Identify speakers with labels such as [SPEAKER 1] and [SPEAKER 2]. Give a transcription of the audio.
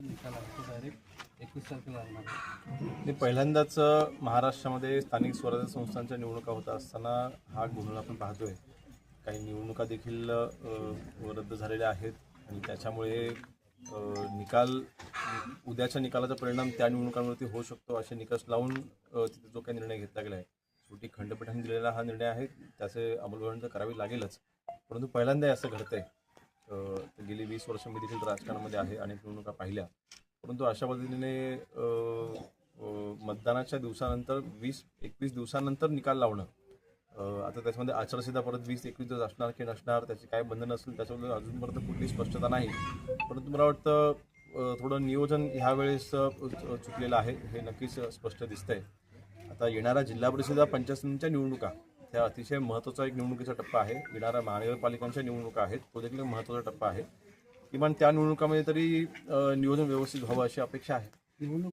[SPEAKER 1] निकाल डायरेक्ट एकवीस तारखेला लागणार.
[SPEAKER 2] म्हणजे पहिल्यांदाच महाराष्ट्रामध्ये स्थानिक स्वराज्य संस्थांच्या निवडणुका होत असताना हा गोंधळ आपण पाहतोय. काही निवडणुका देखील रद्द झालेल्या आहेत आणि त्याच्यामुळे निकाल उद्याच्या निकालाचा परिणाम त्या निवडणुकांवरती होऊ शकतो असे निकष लावून तिथे जो काही निर्णय घेतला गेला आहे शेवटी खंडपीठाने दिलेला हा निर्णय आहे त्याचे अंमलबजावणी तर करावी लागेलच. परंतु पहिल्यांदा असं घडतंय. गेली वीस वर्ष मी देखील राजकारणामध्ये आहे अनेक निवडणुका पाहिल्या. परंतु अशा पद्धतीने मतदानाच्या दिवसानंतर वीस एकवीस दिवसानंतर निकाल लावणं आता त्याच्यामध्ये आचारसंहिता परत वीस एकवीस दिवस असणार की नसणार त्याची काय बंधन असेल त्याच्याबद्दल अजूनपर्यंत कुठली स्पष्टता नाही. परंतु मला वाटतं थोडं नियोजन ह्यावेळेस चुकलेलं आहे हे नक्कीच स्पष्ट दिसतंय. आता येणाऱ्या जिल्हा परिषद पंचायतींच्या निवडणुका त्या अतिशय महत्त्वाचा एक निवडणुकीचा टप्पा आहे. येणाऱ्या महानगरपालिकांच्या निवडणुका आहेत. तो देखील एक महत्त्वाचा टप्पा आहे. किमान त्या निवडणुकामध्ये तरी नियोजन व्यवस्थित व्हावं अशी अपेक्षा आहे.
[SPEAKER 1] निवडणूक